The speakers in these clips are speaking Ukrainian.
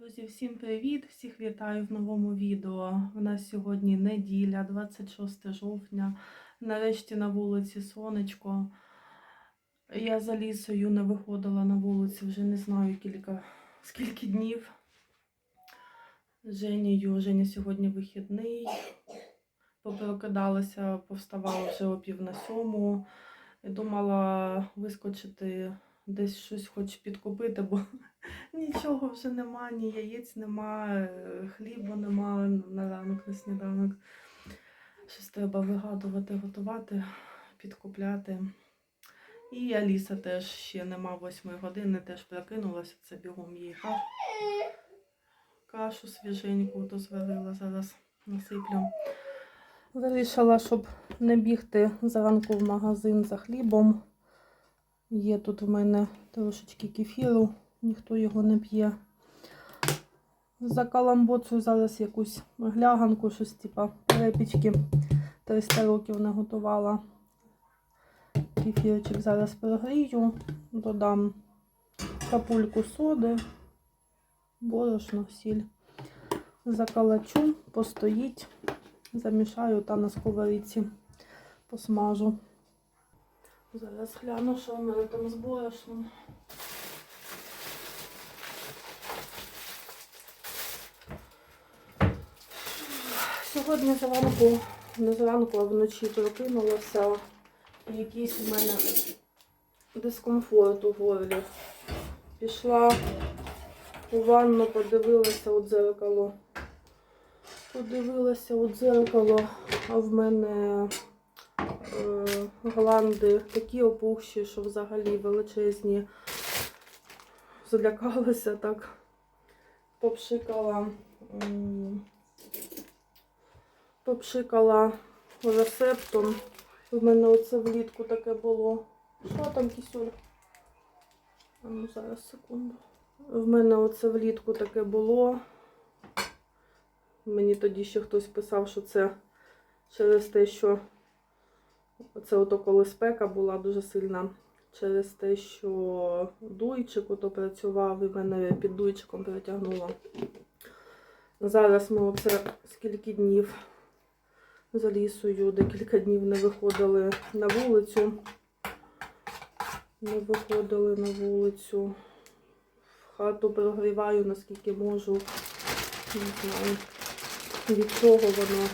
Друзі, всім привіт! Всіх вітаю в новому відео. У нас сьогодні неділя, 26 жовтня. Нарешті на вулиці сонечко. Я за лісою не виходила на вулицю вже не знаю кілька, скільки днів. З Женєю. Женя сьогодні вихідний. Попрокидалася, повставала вже о пів на сьому. І думала вискочити десь щось хоч підкупити, бо Нічого вже нема, ні яєць нема, е, хліба нема на ранок, на сніданок. Щось треба вигадувати, готувати, підкупляти. І Аліса теж ще нема восьмої години, теж прокинулася, це бігом їй кашу, кашу свіженьку то зварила, зараз насиплю. Вирішила, щоб не бігти зранку в магазин за хлібом. Є тут в мене трошечки кефіру ніхто його не п'є. Закаламбоцю зараз якусь гляганку, щось типа репічки 300 років не готувала. Кефірчик зараз прогрію, додам капульку соди, борошно, сіль. Закалачу, постоїть, замішаю та на сковорідці посмажу. Зараз гляну, що в мене там з борошном. Сьогодні зранку, не зранку, а вночі прокинулася і якийсь у мене дискомфорт у горлі. Пішла у ванну, подивилася у дзеркало. Подивилася у дзеркало, а в мене гланди такі опухші, що взагалі величезні. Злякалася так, попшикала. Попшикала рецептом. У мене оце влітку таке було. Що там, кисюль? А ну зараз секунду. В мене оце влітку таке було. Мені тоді ще хтось писав, що це через те, що це ото коли спека була дуже сильна. Через те, що дуйчик ото працював і мене під дуйчиком перетягнуло. Зараз ми оце скільки днів за лісою, декілька днів не виходили на вулицю. Не виходили на вулицю. В хату прогріваю, наскільки можу. Не знаю, від чого воно,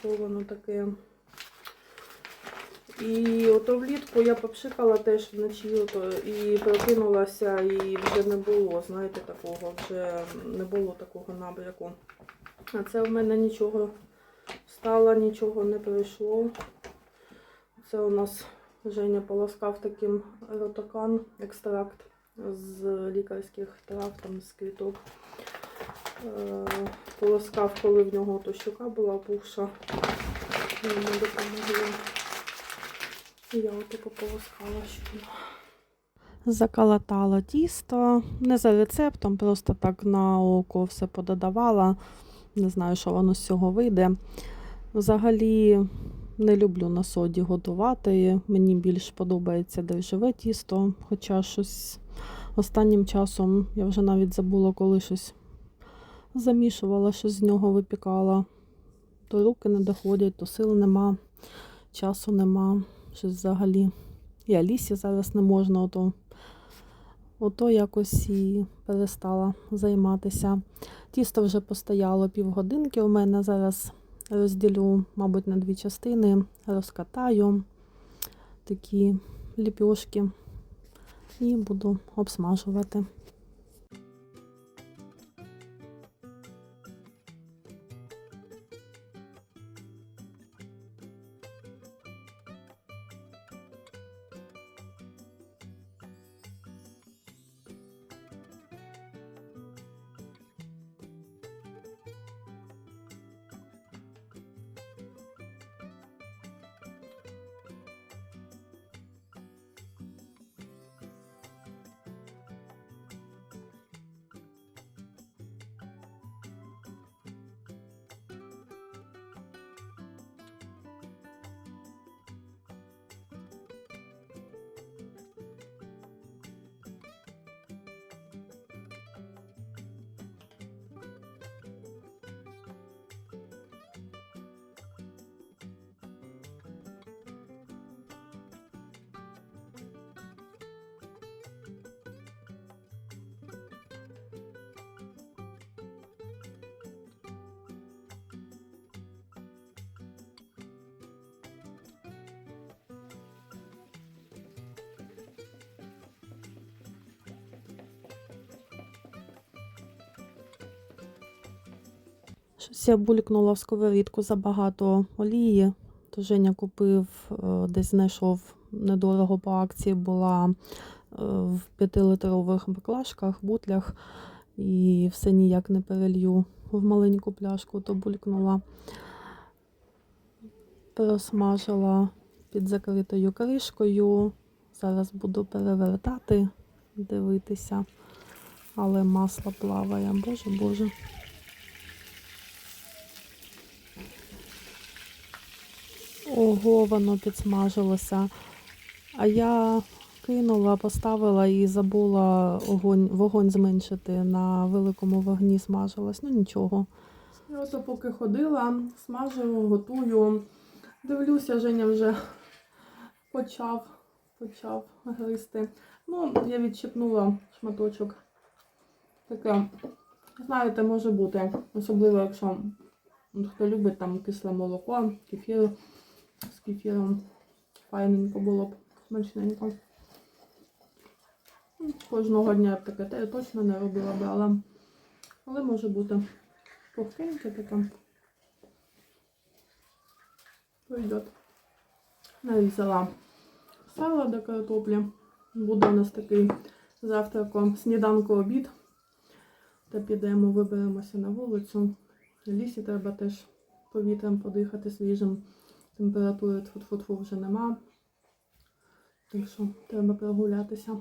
що воно таке. І ото влітку я попшикала теж вночі ото, і прокинулася, і вже не було, знаєте, такого, вже не було такого набряку. А це в мене нічого Встала, нічого не пройшло. Це у нас Женя полоскав таким ротокан, екстракт з лікарських трав, там з квіток. Е, полоскав, коли в нього то щука була опухша. Йому допомогли. Я ото пополоскала щуку. Заколотала тісто, не за рецептом, просто так на око все пододавала. Не знаю, що воно з цього вийде. Взагалі не люблю на соді готувати. Мені більш подобається дрожжеве тісто, хоча щось останнім часом я вже навіть забула, коли щось замішувала, щось з нього випікала. То руки не доходять, то сил нема, часу нема, щось взагалі. І Алісі зараз не можна, ото, ото якось і перестала займатися. Тісто вже постояло півгодинки у мене зараз розділю, мабуть, на дві частини, розкатаю такі ліпьошки і буду обсмажувати. Щось я булькнула в сковорідку забагато олії. То Женя купив, е, десь знайшов недорого по акції, була е, в 5-литрових баклажках, бутлях, і все ніяк не перелью в маленьку пляшку, то булькнула. Просмажила під закритою кришкою. Зараз буду перевертати, дивитися, але масло плаває. Боже, боже. Ого, воно підсмажилося. А я кинула, поставила і забула огонь, вогонь зменшити. На великому вогні смажилось. Ну нічого. Ото поки ходила, смажу, готую. Дивлюся, Женя вже почав, почав гристи. Ну, я відчіпнула шматочок. Таке, знаєте, може бути. Особливо, якщо хто любить там кисле молоко, кефір кефіром. Файненько було б смачненько. Ну, Кожного дня я б таке те точно не робила б, але, але може бути пухкеньке таке. Пойдет. Нарізала сало до картоплі. Буде у нас такий завтрако, сніданку обід. Та підемо, виберемося на вулицю. В лісі треба теж повітрям подихати свіжим. Температури тфу-тфу-тфу вже нема. Так що треба прогулятися.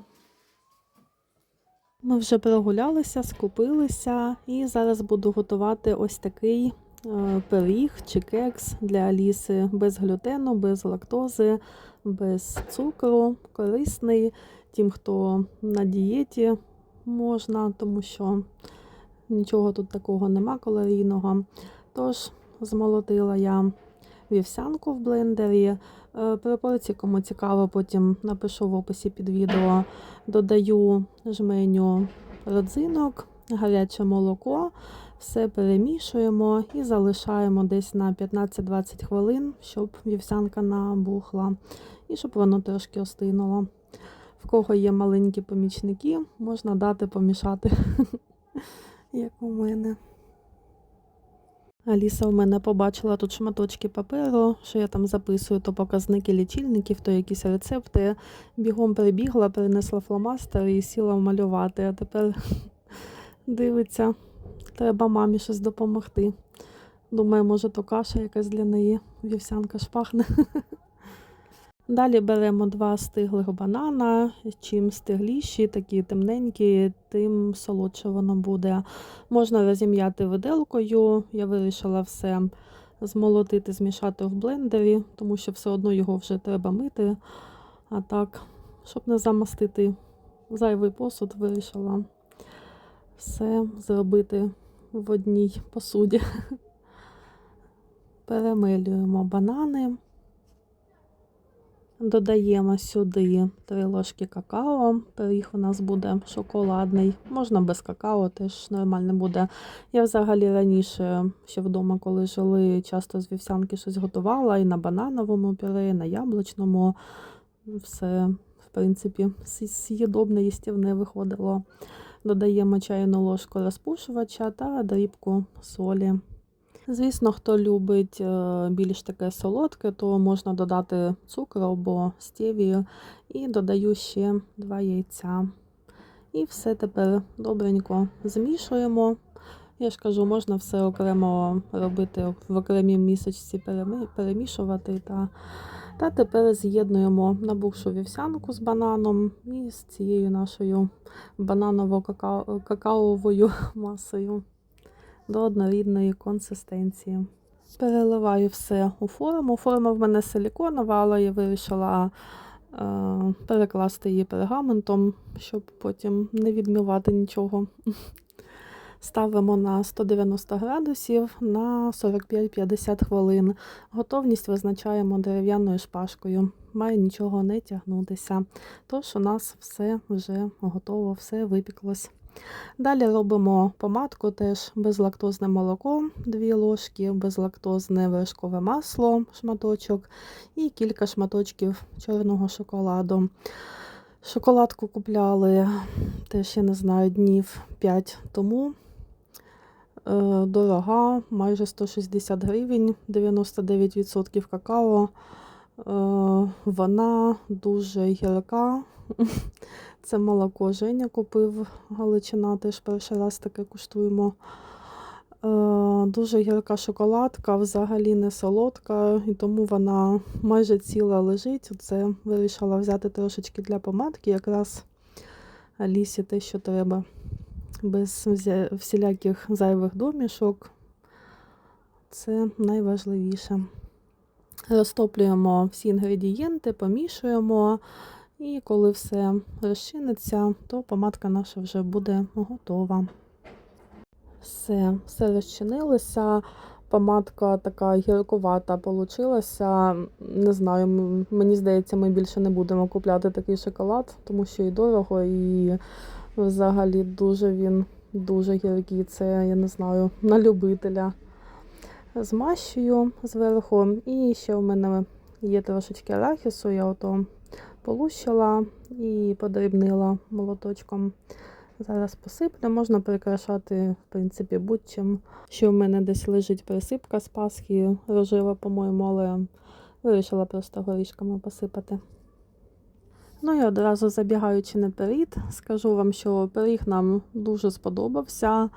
Ми вже прогулялися, скупилися і зараз буду готувати ось такий е, пиріг чи кекс для Аліси без глютену, без лактози, без цукру, корисний. Тим, хто на дієті можна, тому що нічого тут такого нема калорійного. Тож змолотила я вівсянку в блендері. Е, Пропорції, кому цікаво, потім напишу в описі під відео. Додаю жменю родзинок, гаряче молоко, все перемішуємо і залишаємо десь на 15-20 хвилин, щоб вівсянка набухла і щоб воно трошки остинуло. В кого є маленькі помічники, можна дати помішати, як у мене. Аліса в мене побачила тут шматочки паперу, що я там записую, то показники лічильників, то якісь рецепти. Бігом прибігла, принесла фломастер і сіла малювати. А тепер дивиться, треба мамі щось допомогти. Думаю, може, то каша якась для неї, вівсянка ж пахне. Далі беремо два стиглих банана. Чим стигліші, такі темненькі, тим солодше воно буде. Можна розім'яти виделкою. Я вирішила все змолотити, змішати в блендері, тому що все одно його вже треба мити. А так, щоб не замастити зайвий посуд, вирішила все зробити в одній посуді. Перемилюємо банани. Додаємо сюди 3 ложки какао. Пиріг у нас буде шоколадний. Можна без какао, теж нормально буде. Я взагалі раніше, ще вдома, коли жили, часто з вівсянки щось готувала і на банановому пюре, і на яблучному. Все, в принципі, з'їдобне, їстівне виходило. Додаємо чайну ложку розпушувача та дрібку солі. Звісно, хто любить е, більш таке солодке, то можна додати цукор або стевію. І додаю ще два яйця. І все тепер добренько змішуємо. Я ж кажу, можна все окремо робити в окремій місочці, перемішувати. Та та тепер з'єднуємо набухшу вівсянку з бананом і з цією нашою бананово-какаовою масою до однорідної консистенції. Переливаю все у форму. Форма в мене силіконова, але я вирішила е, перекласти її пергаментом, щоб потім не відмивати нічого. Ставимо на 190 градусів на 45-50 хвилин. Готовність визначаємо дерев'яною шпажкою. Має нічого не тягнутися. Тож у нас все вже готово, все випіклось. Далі робимо помадку теж безлактозне молоко, 2 ложки, безлактозне вершкове масло, шматочок і кілька шматочків чорного шоколаду. Шоколадку купляли теж, я не знаю, днів 5 тому. Е, Дорога, майже 160 гривень, 99% какао. Е, Вона дуже гірка. Це молоко Женя купив Галичина, теж перший раз таке куштуємо. Е, Дуже гірка шоколадка, взагалі не солодка, і тому вона майже ціла лежить. Оце вирішила взяти трошечки для помадки, якраз Алісі те, що треба, без всіляких зайвих домішок. Це найважливіше. Розтоплюємо всі інгредієнти, помішуємо, і коли все розчиниться, то помадка наша вже буде готова. Все, все розчинилося. Помадка така гіркувата получилася. Не знаю, мені здається, ми більше не будемо купляти такий шоколад, тому що і дорого, і взагалі дуже він дуже гіркий. Це, я не знаю, на любителя. Змащую зверху. І ще в мене є трошечки арахісу, я ото полущила і подрібнила молоточком. Зараз посиплю, можна прикрашати, в принципі, будь-чим. Ще в мене десь лежить присипка з Пасхи, рожева, по-моєму, але вирішила просто горішками посипати. Ну і одразу забігаючи наперед, скажу вам, що пиріг нам дуже сподобався.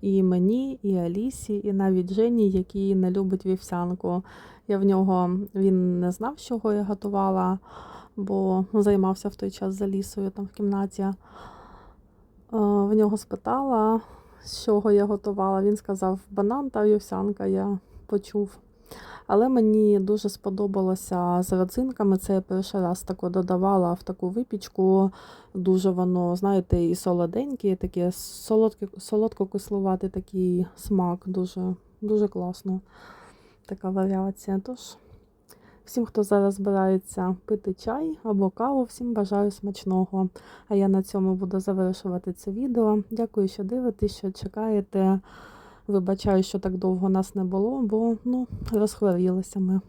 І мені, і Алісі, і навіть Жені, який не любить вівсянку. Я в нього він не знав, чого я готувала, бо займався в той час за лісою там в кімнаті. Е, В нього спитала, з чого я готувала. Він сказав банан та вівсянка, я почув. Але мені дуже сподобалося з родзинками. Це я перший раз тако додавала в таку випічку. Дуже воно, знаєте, і солоденьке, і таке солодко-кислуватий такий смак. Дуже, дуже класно. Така варіація. Тож, всім, хто зараз збирається пити чай або каву, всім бажаю смачного. А я на цьому буду завершувати це відео. Дякую, що дивитесь, що чекаєте. Вибачаю, що так довго нас не було, бо ну, розхворілися ми.